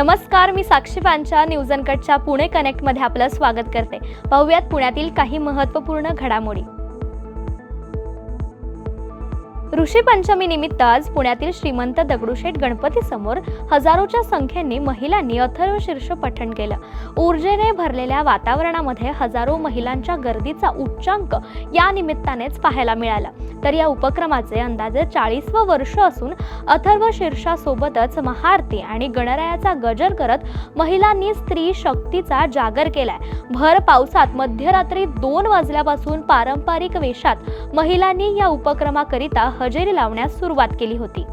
नमस्कार मी साक्षी पांचा न्यूज अनकटच्या पुणे कनेक्टमध्ये आपलं स्वागत करते. पाहूयात पुण्यातील काही महत्त्वपूर्ण घडामोडी. ऋषी पंचमी निमित्त आज पुण्यातील श्रीमंत दगडूशेठ गणपती समोर हजारोच्या संख्येने महिलांनी अथर्व शीर्ष पठण केलं. ऊर्जेने भरलेल्या वातावरणामध्ये हजारो महिलांच्या गर्दीचा उच्चांक या निमित्तानेच पाहायला मिळाला. तर या उपक्रमाचे अंदाजे चाळीसवं वर्ष असून अथर्व शीर्षासोबतच महाआरती आणि गणरायाचा गजर करत महिलांनी स्त्री शक्तीचा जागर केलाय. भर पावसात मध्यरात्री दोन वाजल्यापासून पारंपरिक वेशात महिलांनी या उपक्रमाकरिता हजेरी लावण्यास सुरुवात केली होती.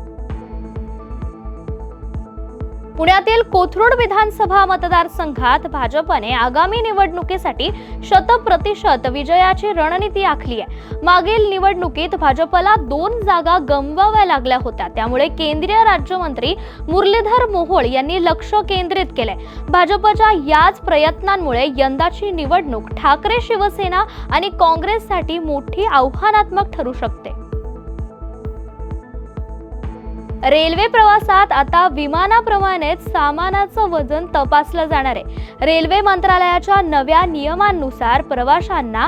पुण्यातील कोथरूड विधानसभा मतदारसंघात भाजपने आगामी निवडणुकीसाठी शतप्रतिशत विजयाची रणनीती आखली आहे. मागील निवडणुकीत भाजपला दोन जागा गमवाव्या लागल्या होत्या. त्यामुळे केंद्रीय राज्यमंत्री मुरलीधर मोहोळ यांनी लक्ष केंद्रित केलंय. भाजपच्या याच प्रयत्नांमुळे यंदाची निवडणूक ठाकरे शिवसेना आणि काँग्रेससाठी मोठी आव्हानात्मक ठरू शकते. रेल्वे प्रवासात आता विमानाप्रमाणेच सामानाचं वजन तपासलं जाणार आहे. रेल्वे मंत्रालयाच्या नव्या नियमांनुसार प्रवाशांना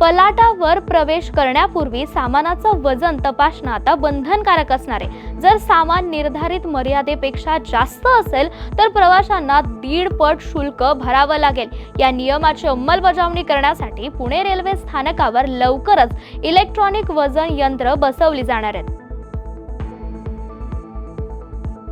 फलाटावर प्रवेश करण्यापूर्वी सामानाचं वजन तपासणं आता बंधनकारक असणार आहे. जर सामान निर्धारित मर्यादेपेक्षा जास्त असेल तर प्रवाशांना दीड पट शुल्क भरावं लागेल. या नियमाची अंमलबजावणी करण्यासाठी पुणे रेल्वे स्थानकावर लवकरच इलेक्ट्रॉनिक वजन यंत्र बसवली जाणार आहेत.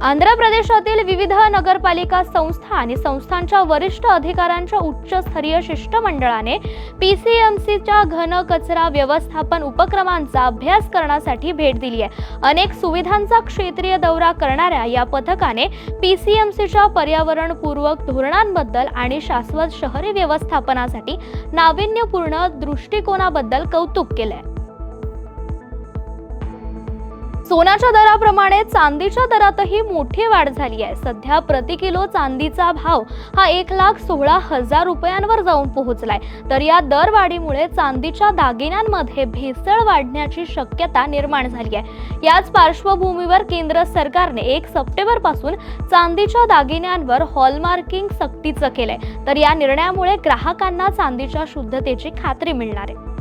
आंध्र प्रदेशातील विविध नगरपालिका संस्था आणि संस्थांच्या वरिष्ठ अधिकाऱ्यांच्या उच्चस्तरीय शिष्टमंडळाने पी सी एम सीच्या घन कचरा व्यवस्थापन उपक्रमांचा अभ्यास करण्यासाठी भेट दिली आहे. अनेक सुविधांचा क्षेत्रीय दौरा करणाऱ्या या पथकाने पी सी एम सीच्या पर्यावरणपूर्वक धोरणांबद्दल आणि शाश्वत शहरी व्यवस्थापनासाठी नाविन्यपूर्ण दृष्टिकोनाबद्दल कौतुक केलं आहे सोन्याच्या दराप्रमाणे चांदीच्या दरातही मोठी वाढ झाली आहे. सध्या प्रति किलो चांदीचा भाव हा एक लाख सोळा हजार रुपयांवर जाऊन पोहोचलाय. तर या दरवाढीमुळे चांदीच्या दागिन्यांमध्ये भेसळ वाढण्याची शक्यता निर्माण झाली आहे. याच पार्श्वभूमीवर केंद्र सरकारने एक सप्टेंबरपासून चांदीच्या दागिन्यांवर हॉलमार्किंग सक्तीचं केलंय. तर या निर्णयामुळे ग्राहकांना चांदीच्या शुद्धतेची खात्री मिळणार आहे.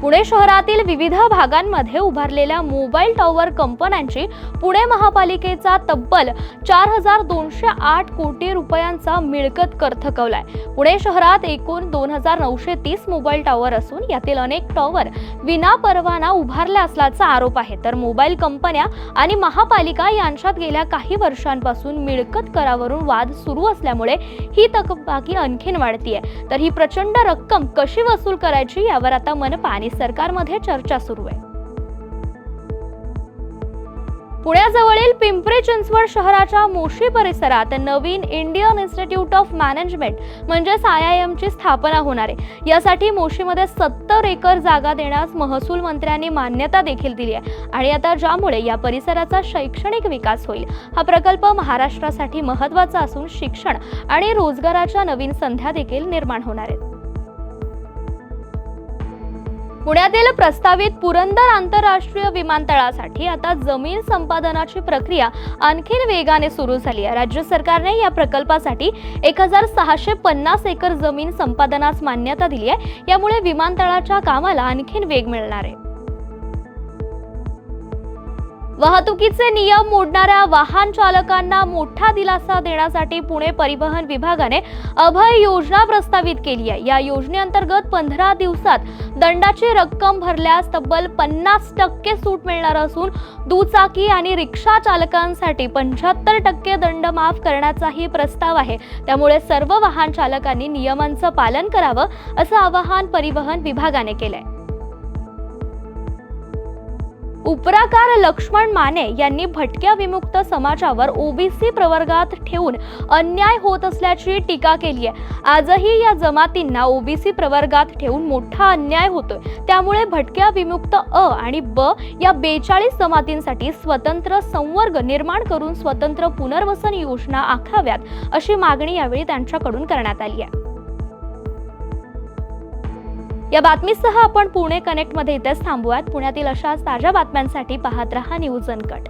पुणे शहरातील विविध भागांमध्ये उभारलेल्या मोबाईल टॉवर कंपन्यांची पुणे महापालिकेचा तब्बल चार हजार दोनशे आठ कोटी रुपयांचा मिळकत कर थकवलाय. पुणे शहरात एकूण दोन हजार नऊशे तीस मोबाईल टॉवर असून यातील अनेक टॉवर विना परवाना उभारल्या असल्याचा आरोप आहे. तर मोबाईल कंपन्या आणि महापालिका यांच्यात गेल्या काही वर्षांपासून मिळकत करावरून वाद सुरू असल्यामुळे ही थकबाकी आणखीन वाढतीये. तर ही प्रचंड रक्कम कशी वसूल करायची यावर आता मनपाने आणि सरकारमध्ये चर्चा सुरू आहे. पुण्याजवळील पिंपरी चिंचवड शहराच्या मोशी परिसरात नवीन इंडियन इन्स्टिट्यूट ऑफ मॅनेजमेंट म्हणजेच आय आय एमची स्थापना होणार आहे. यासाठी मोशीमध्ये सत्तर एकर जागा देण्यास महसूल मंत्र्यांनी मान्यता देखील दिली आहे आणि आता ज्यामुळे या परिसराचा शैक्षणिक विकास होईल. हा प्रकल्प महाराष्ट्रासाठी महत्त्वाचा असून शिक्षण आणि रोजगाराच्या नवीन संध्या देखील निर्माण होणार आहेत पुण्यातील प्रस्तावित पुरंदर आंतरराष्ट्रीय विमानतळासाठी आता जमीन संपादनाची प्रक्रिया आणखीन वेगाने सुरू झाली आहे. राज्य सरकारने या प्रकल्पासाठी एक हजार सहाशे पन्नास एकर जमीन संपादनास मान्यता दिली आहे. यामुळे विमानतळाच्या कामाला आणखीन वेग मिळणार आहे. वाहतुकीचे नियम मोडणाऱ्या वाहन चालकांना मोठा दिलासा देण्यासाठी पुणे परिवहन विभागाने अभय योजना प्रस्तावित केली आहे. या योजनेअंतर्गत पंधरा दिवसात दंडाची रक्कम भरल्यास तब्बल पन्नास टक्के सूट मिळणार असून दुचाकी आणि रिक्षा चालकांसाठी पंच्याहत्तर टक्के दंड माफ करण्याचाही प्रस्ताव आहे. त्यामुळे सर्व वाहन चालकांनी नियमांचं पालन करावं असं आवाहन परिवहन विभागाने केलंय. उपराकार लक्ष्मण माने यांनी भटक्या विमुक्त समाजावर ओबीसी प्रवर्गात ठेवून अन्याय होत असल्याची टीका केली आहे. आजही या जमातींना ओबीसी प्रवर्गात ठेवून मोठा अन्याय होतोय. त्यामुळे भटक्या विमुक्त अ आणि ब या बेचाळीस जमातींसाठी स्वतंत्र संवर्ग निर्माण करून स्वतंत्र पुनर्वसन योजना आखाव्यात अशी मागणी यावेळी त्यांच्याकडून करण्यात आली आहे. या बातमीसह आपण पुणे कनेक्टमध्ये इथेच थांबूयात. पुण्यातील अशाच ताज्या बातम्यांसाठी पाहत रहा न्यूज अनकट.